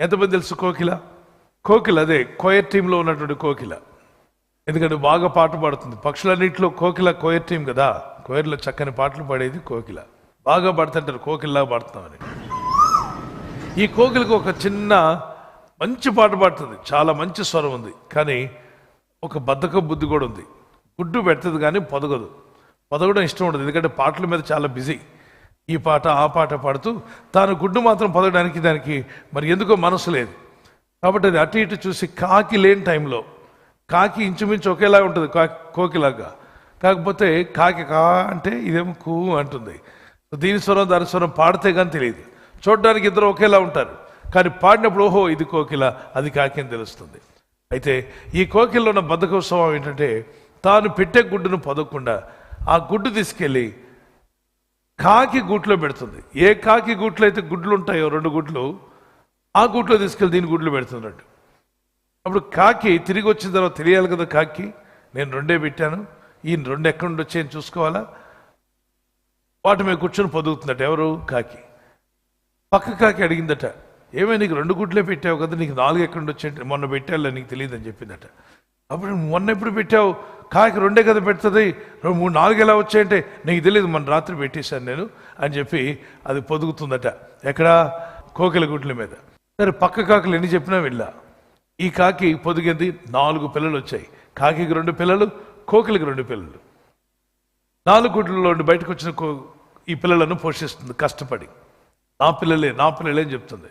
ఎంతమంది తెలుసు కోకిల? కోకిల అదే కోయర్ టీంలో ఉన్నటువంటి కోకిల. ఎందుకంటే బాగా పాట పాడుతుంది. పక్షులన్నింటిలో కోకిల కోయర్ టీం కదా. కోయర్లో చక్కని పాటలు పాడేది కోకిల. బాగా పాడుతుంటారు కోకిల్లా పాడుతున్నామని. ఈ కోకిలకు ఒక చిన్న మంచి పాట పాడుతుంది. చాలా మంచి స్వరం ఉంది. కానీ ఒక బద్ధక బుద్ధి కూడా ఉంది. గుడ్డు పెడుతుంది కానీ పొదగదు. పొదగడం ఇష్టం ఉండదు. ఎందుకంటే పాటల మీద చాలా బిజీ. ఈ పాట ఆ పాట పాడుతూ తాను గుడ్డు మాత్రం పొదగడానికి దానికి మరి ఎందుకో మనసు లేదు. కాబట్టి అది అటు ఇటు చూసి కాకి లేని టైంలో కాకి ఇంచుమించు ఒకేలా ఉంటుంది కాకి కోకిలాగా. కాకపోతే కాకి కా అంటే ఇదేమో కూ అంటుంది. దీని స్వరం దాని స్వరం పాడితే కానీ తెలియదు. చూడడానికి ఇద్దరు ఒకేలా ఉంటారు. కానీ పాడినప్పుడు ఓహో ఇది కోకిల అది కాకి అని తెలుస్తుంది. అయితే ఈ కోకిల్లో ఉన్న బద్ధక స్వభావం ఏంటంటే తాను పెట్టే గుడ్డును పొదకుండా ఆ గుడ్డు తీసుకెళ్ళి కాకి గూట్లో పెడుతుంది. ఏ కాకి గూట్లో అయితే గుడ్లు ఉంటాయో రెండు గుడ్లు ఆ గూట్లో తీసుకెళ్ళి దీని గుడ్లు పెడుతున్నట్టు. అప్పుడు కాకి తిరిగి వచ్చిన తర్వాత తెలియాలి కదా కాకి నేను రెండే పెట్టాను ఈయన రెండు ఎక్కడి నుండి వచ్చాయని చూసుకోవాలా? వాటి మీద కూర్చొని పొదుగుతుందట ఎవరు? కాకి. పక్క కాకి అడిగిందట ఏమే నీకు రెండు గుడ్లే పెట్టావు కదా నీకు నాలుగు ఎక్కడి నుండి వచ్చాయంటే మొన్న పెట్టాలో నీకు తెలియదని చెప్పిందట. అప్పుడు మొన్న ఎప్పుడు పెట్టావు? కాకి రెండే కదా పెడుతుంది. రెండు మూడు నాలుగు ఎలా వచ్చాయంటే నీకు తెలియదు మన రాత్రి పెట్టేశాను నేను అని చెప్పి అది పొదుగుతుందట. ఎక్కడ? కోకిల గుడ్ల మీద. సరే పక్క కాకులు ఎన్ని చెప్పినా వెళ్ళా ఈ కాకి పొదిగింది నాలుగు పిల్లలు వచ్చాయి. కాకికి రెండు పిల్లలు కోకిలకి రెండు పిల్లలు. నాలుగు గుడ్లలో నుండి బయటకు వచ్చిన కో ఈ పిల్లలను పోషిస్తుంది కష్టపడి. నా పిల్లలే నా పిల్లలే అని చెప్తుంది.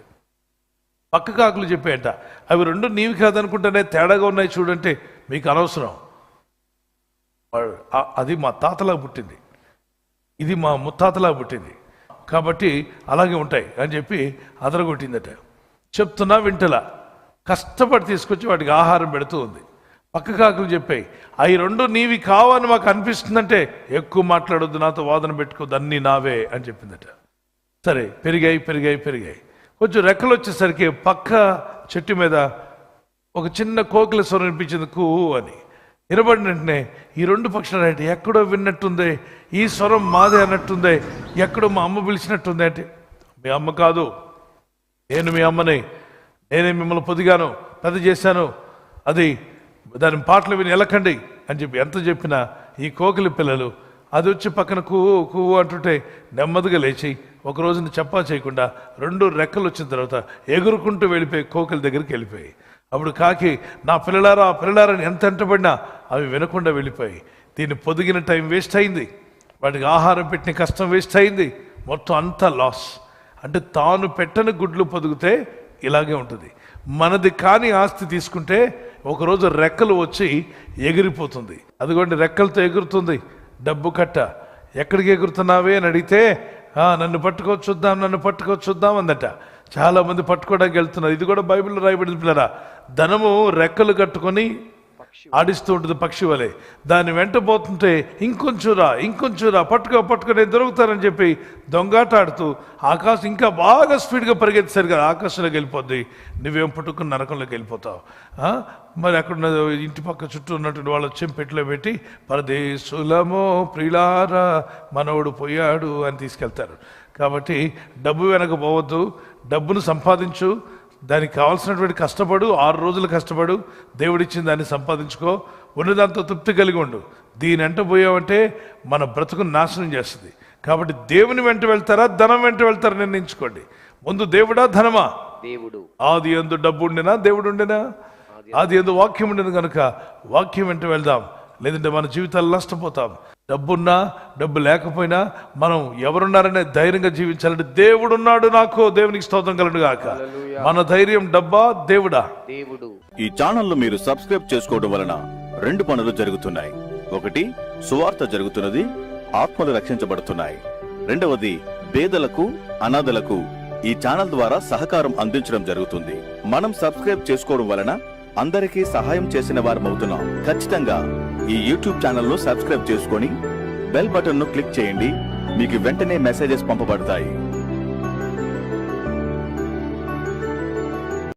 పక్క కాకులు చెప్పేయంట అవి రెండు నీవి కాదనుకుంటేనే తేడాగా ఉన్నాయి చూడంటే మీకు అనవసరం. అది మా తాతలా పుట్టింది. ఇది మా ముత్తాతలా పుట్టింది. కాబట్టి అలాగే ఉంటాయి అని చెప్పి అదరగొట్టిందట. చెప్తున్నా వింటలా. కష్టపడి తీసుకొచ్చి వాటికి ఆహారం పెడుతూ ఉంది. పక్క కాకులు చెప్పాయి అవి రెండు నీవి కావని మాకు అనిపిస్తుందంటే ఎక్కువ మాట్లాడొద్దు నాతో వాదన పెట్టుకోవద్దు అన్నీ నావే అని చెప్పిందట. సరే పెరిగాయి పెరిగాయి పెరిగాయి. కొంచెం రెక్కలు వచ్చేసరికి పక్క చెట్టు మీద ఒక చిన్న కోకిల స్వరం వినిపించింది కూ అని. నిలబడిన వెంటనే ఈ రెండు పక్షాలు అంటే ఎక్కడో విన్నట్టుంది ఈ స్వరం మాదే అన్నట్టుంది ఎక్కడో మా అమ్మ పిలిచినట్టుంది అంటే మీ అమ్మ కాదు నేను మీ అమ్మని నేనే మిమ్మల్ని పొదిగాను పెద్ద చేశాను అది దాని పాటలు విని ఎలకండి అని చెప్పి ఎంత చెప్పినా ఈ కోకిలి పిల్లలు అది వచ్చి పక్కన కువ్వు కువ్వు అంటుంటే నెమ్మదిగా లేచి ఒక రోజున చెప్పా చేయకుండా రెండు రెక్కలు వచ్చిన తర్వాత ఎగురుకుంటూ వెళ్ళిపోయి కోకిల దగ్గరికి వెళ్ళిపోయి. అప్పుడు కాకి నా పిల్లలారా ఆ అని ఎంత ఎంటబడినా అవి వినకుండా వెళ్ళిపోయి. దీన్ని పొదిగిన టైం వేస్ట్ అయింది. వాటికి ఆహారం పెట్టిన కష్టం వేస్ట్ అయింది. మొత్తం అంతా లాస్. అంటే తాను పెట్టని గుడ్లు పొదిగితే ఇలాగే ఉంటుంది. మనది కాని ఆస్తి తీసుకుంటే ఒకరోజు రెక్కలు వచ్చి ఎగిరిపోతుంది. అదిగోండి రెక్కలతో ఎగురుతుంది. డబ్బు కట్ట. ఎక్కడికి ఎగురుతున్నావే అని అడిగితే నన్ను పట్టుకొచ్చుద్దాం చూద్దాం నన్ను పట్టుకొచ్చుద్దాం చూద్దాం అందట. చాలామంది పట్టుకోవడానికి వెళ్తున్నారు. ఇది కూడా బైబిల్లో రాయబడింది పిల్లరా. ధనము రెక్కలు కట్టుకొని ఆడిస్తూ ఉంటుంది పక్షి వలె దాన్ని వెంట పోతుంటే ఇంకొంచురా ఇంకొంచురా పట్టుకో పట్టుకో నేను దొరుకుతానని చెప్పి దొంగాట ఆడుతూ ఆకాశం ఇంకా బాగా స్పీడ్గా పరిగెత్తేసరిగా ఆకాశంలోకి వెళ్ళిపోద్ది. నువ్వేం పట్టుకుని నరకంలోకి వెళ్ళిపోతావు? మరి అక్కడ ఇంటి పక్క చుట్టూ ఉన్నటువంటి వాళ్ళు వచ్చి పెట్టిలో పెట్టి పరదేశులమో ప్రిలారా మనవడు పోయాడు అని తీసుకెళ్తారు. కాబట్టి డబ్బు వెనక పోవద్దు డబ్బును సంపాదించు దానికి కావాల్సినటువంటి కష్టపడు ఆరు రోజులు కష్టపడు దేవుడిచ్చిన దాన్ని సంపాదించుకో. ఉన్నదాంతో తృప్తి కలిగి ఉండు. దీని వెంట పోయావంటే మన బ్రతుకును నాశనం చేస్తుంది. కాబట్టి దేవుని వెంట వెళ్తారా ధనం వెంట వెళ్తారా నిర్ణయించుకోండి. ముందు దేవుడా ధనమా? దేవుడు. ఆది ఎందు డబ్బు ఉండినా దేవుడు ఉండినా? ఆది ఎందు వాక్యం ఉండిన కనుక వాక్యం వెంట వెళ్దాం. లేదంటే మన జీవితాలు నష్టపోతాం. డబ్బున్నా డబ్బు లేకపోయినా మనం ఎవరున్నారనే ధైర్యంగా జీవించాలంటే దేవుడు ఉన్నాడు నాకు. దేవునికి స్తోత్రం కలడు గాక. మన ధైర్యం డబ్బా దేవుడా? దేవుడు. ఈ ఛానల్ను మీరు సబ్స్క్రైబ్ చేసుకోవడం వలన రెండు పనులు జరుగుతున్నాయి. ఒకటి సువార్త జరుగుతున్నది ఆత్మలు రక్షించబడుతున్నాయి. రెండవది పేదలకు అనాథలకు ఈ ఛానల్ ద్వారా సహకారం అందించడం జరుగుతుంది. మనం సబ్స్క్రైబ్ చేసుకోవడం వలన అందరికీ సహాయం చేసిన వారమవుతున్నాం. ఖచ్చితంగా ఈ యూట్యూబ్ ఛానల్లో సబ్స్క్రైబ్ చేసుకొని బెల్ బటన్ను క్లిక్ చేయండి. మీకు వెంటనే మెసేజెస్ పంపబడతాయి.